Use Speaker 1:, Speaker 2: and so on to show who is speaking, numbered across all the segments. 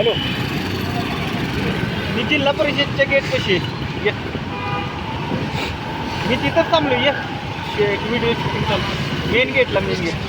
Speaker 1: Hello. मी जिल्हा परिषदच्या gate कशी ये. मी तिथंच थांबलो ये. एक व्हिडिओ शूटिंग चालू. मेन गेटला मेन गेट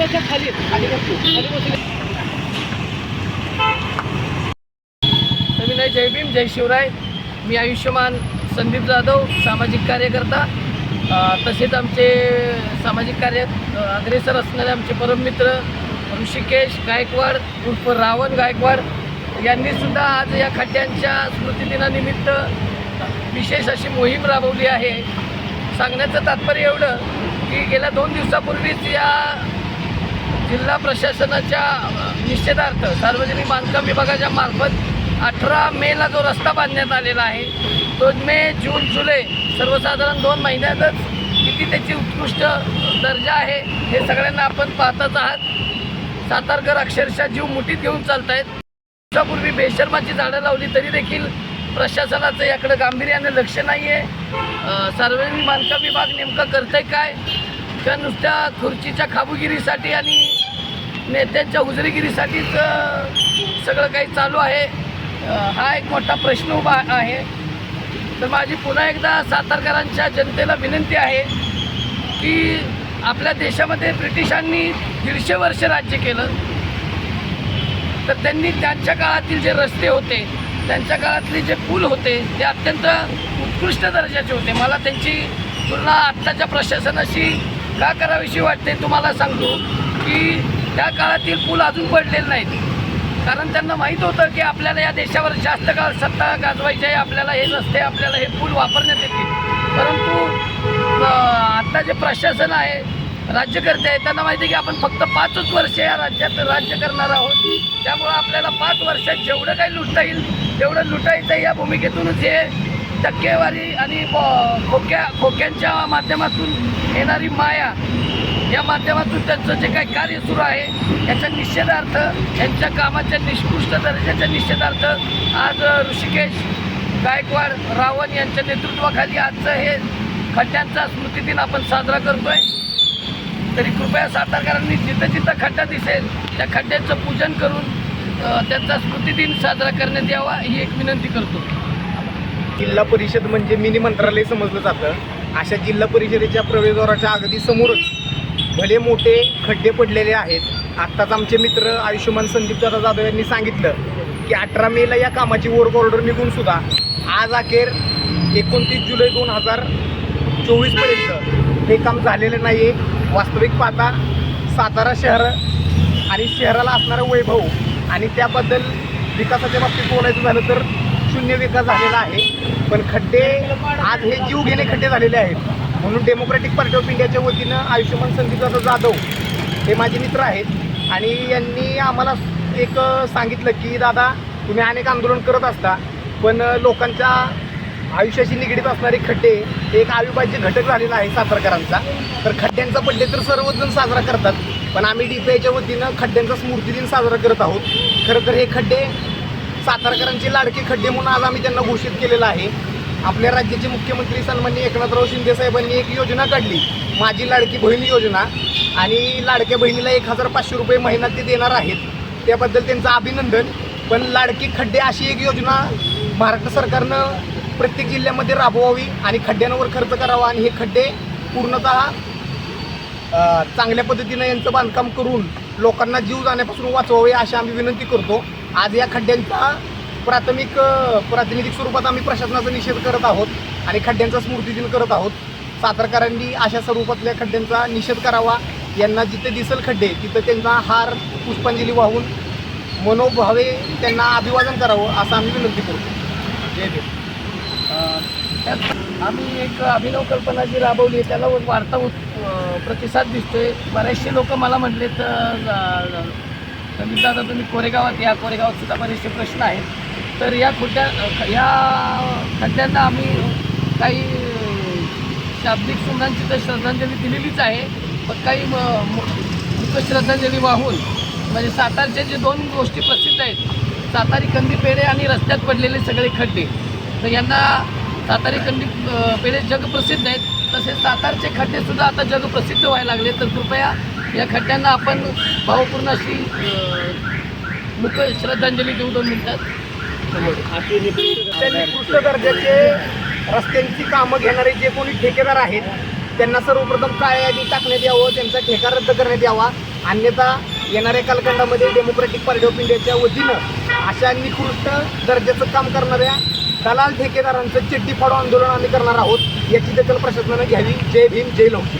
Speaker 1: सर खाली खाली खाली
Speaker 2: सविनय जय भीम जय शिवराय. मी आयुष्यमान संदीप जाधव सामाजिक कार्यकर्ता. तसेच आमचे सामाजिक कार्य अग्रेसर असणारे आमचे परममित्र ऋषिकेश गायकवाड उर्फ रावण गायकवाड. यांनी सुद्धा आज या खड्ड्यांच्या स्मृतिदिनानिमित्त विशेष अशी मोहीम राबवली आहे. सांगण्याचं तात्पर्य एवढं की गेल्या दोन दिवसापूर्वीच या जिल्हा प्रशासनाच्या निश्चितार्थ निषेधार्थ सार्वजनिक बांधकाम विभागाच्या मार्फत अठरा मेला जो रस्ता बांधण्यात आलेला आहे तो मे जून जुलै सर्वसाधारण दोन महिन्यातच किती त्याची उत्कृष्ट दर्जा आहे हे सगळ्यांना आपण पाहतच आहात. सातारकर अक्षरशः जीव मुठीत घेऊन चालत आहेत दिवसापूर्वी बेशर्माची झाडं लावली तरी देखील प्रशासनाचं याकडे गांभीर्याने लक्ष नाही आहे सार्वजनिक बांधकाम विभाग नेमकं करतंय काय? त्या नुसत्या खुर्चीच्या खाबुगिरीसाठी आणि नेत्यांच्या हुजरीगिरीसाठीच सगळं काही चालू आहे. हा एक मोठा प्रश्न उभा आहे. तर माझी पुन्हा एकदा सातारकरांच्या जनतेला विनंती आहे की आपल्या देशामध्ये ब्रिटिशांनी दीडशे वर्ष राज्य केलं. तर त्यांनी त्यांच्या काळातील जे रस्ते होते त्यांच्या काळातले जे पूल होते ते अत्यंत उत्कृष्ट दर्जाचे होते. मला त्यांची तुलना आत्ताच्या प्रशासनाशी का करावीशी वाटते तुम्हाला सांगतो की त्या काळातील पूल अजून पडलेले नाहीत. कारण त्यांना माहीत होतं की आपल्याला या देशावर जास्त काळ सत्ता गाजवायची आहे आपल्याला हे रस्ते आपल्याला हे पूल वापरण्यात येतील. परंतु आत्ता जे प्रशासन आहे राज्यकर्ते आहेत त्यांना माहिती आहे की आपण फक्त पाचच वर्ष या राज्यात राज्य करणार आहोत. त्यामुळं आपल्याला पाच वर्षात जेवढं काही लुटता येईल तेवढं लुटायचं या भूमिकेतूनच हे टक्केवारी आणि खोक्या खोक्यांच्या माध्यमातून येणारी माया या माध्यमातून त्यांचं जे काही कार्य सुरू आहे याच्या निषेधार्थ यांच्या कामाच्या निष्कृष्ट दर्जाच्या निषेधार्थ आज ऋषिकेश गायकवाड रावण यांच्या नेतृत्वाखाली आजचं हे खड्ड्यांचा स्मृतिदिन आपण साजरा करतोय. तरी कृपया सातारकरांनी जिथं जिथं खड्डा दिसेल त्या खड्ड्यांचं पूजन करून त्यांचा स्मृतिदिन साजरा करण्यात यावा ही एक विनंती करतो.
Speaker 1: जिल्हा परिषद म्हणजे मिनी मंत्रालय समजलं जातं. अशा जिल्हा परिषदेच्या प्रवेशद्वाराच्या अगदी समोरच भले मोठे खड्डे पडलेले आहेत. आत्ताच आमचे मित्र आयुष्यमान संदीपदादा जाधव यांनी सांगितलं की अठरा मेला या कामाची वर्क ऑर्डर निघून सुद्धा आज अखेर एकोणतीस जुलै दोन हजार चोवीसपर्यंत हे काम झालेलं नाही आहे वास्तविक पाहता सातारा शहर आणि शहराला असणारं वैभव आणि त्याबद्दल विकासाच्या बाबतीत बोलायचं झालं तर शून्य विकास झालेला आहे. पण खड्डे आज हे जीव घेणे खड्डे झालेले आहेत. म्हणून डेमोक्रॅटिक पार्टी ऑफ इंडियाच्या वतीनं आयुष्यमान संदीपदादा जाधव हे माझे मित्र आहेत. आणि यांनी आम्हाला एक सांगितलं की दादा तुम्ही अनेक आंदोलन करत असता पण लोकांच्या आयुष्याशी निगडीत असणारे खड्डे हे एक अविभाज्य घटक झालेला आहे सातारकरांचा. तर खड्ड्यांचा बड्डे तर सर्वजण साजरा करतात. पण आम्ही डी पी आयच्या वतीनं खड्ड्यांचा स्मृतिदिन साजरा करत आहोत. खरं तर हे खड्डे सातारकरांची लाडकी खड्डे म्हणून आज आम्ही त्यांना घोषित केलेलं आहे. आपल्या राज्याचे मुख्यमंत्री सन्माननीय एकनाथराव शिंदे साहेबांनी एक योजना काढली. माझी लाडकी बहीण योजना. आणि लाडक्या बहिणीला एक हजार पाचशे रुपये महिना ते देणार आहेत. त्याबद्दल त्यांचं अभिनंदन. पण लाडकी खड्डे अशी एक योजना महाराष्ट्र सरकारनं प्रत्येक जिल्ह्यामध्ये राबवावी आणि खड्ड्यांवर खर्च करावा आणि हे खड्डे पूर्णतः चांगल्या पद्धतीनं यांचं बांधकाम करून लोकांना जीव जाण्यापासून वाचवावे अशी आम्ही विनंती करतो. आज या खड्ड्यांचा प्राथमिक प्रातिनिधिक स्वरूपात आम्ही प्रशासनाचा निषेध करत आहोत आणि खड्ड्यांचा स्मृतिदिन करत आहोत. सातारकरांनी अशा स्वरूपातल्या खड्ड्यांचा निषेध करावा. यांना जिथे दिसेल खड्डे तिथं त्यांना हार पुष्पांजली वाहून मनोभावे त्यांना अभिवादन करावं असं आम्ही विनंती करतो. जय देव
Speaker 2: त्यात आम्ही एक अभिनव कल्पना जी राबवली आहे त्याला वार्ता प्रतिसाद दिसतोय. बरेचसे लोक मला म्हटले तर संदीप आता तुम्ही कोरेगावात या. कोरेगावात सुद्धा बरेचसे प्रश्न आहेत. तर या खड्ड्या या खड्ड्यांना आम्ही काही शाब्दिक सुंदांची तर श्रद्धांजली दिलेलीच आहे. पण काही म- श्रद्धांजली वाहून म्हणजे सातारचे जे दोन गोष्टी प्रसिद्ध आहेत सातारी कंदी पेढे आणि रस्त्यात पडलेले सगळे खड्डे. तर यांना सातारी कंदी पेढे जगप्रसिद्ध आहेत. तसेच सातारचे खड्डेसुद्धा आता जगप्रसिद्ध व्हायला लागले. तर कृपया या खड्ड्यांना आपण भावपूर्ण अशी अ, मुख श्रद्धांजली देऊ दोन मिनिटात
Speaker 1: त्यांनी कृष्ण दर्जाचे रस्त्यांची कामं घेणारे जे कोणी ठेकेदार आहेत त्यांना सर्वप्रथम काळ्या यादी टाकण्यात यावं त्यांचा ठेका रद्द करण्यात यावा. अन्यथा येणाऱ्या कालखंडामध्ये डेमोक्रॅटिक पार्टी ऑफ इंडियाच्या वतीनं अशा निकृष्ट दर्जाचं काम करणाऱ्या दलाल ठेकेदारांचं चिड्डी फाडो आंदोलन आम्ही करणार आहोत याची दखल प्रशासनानं घ्यावी. जय भीम जय लौकी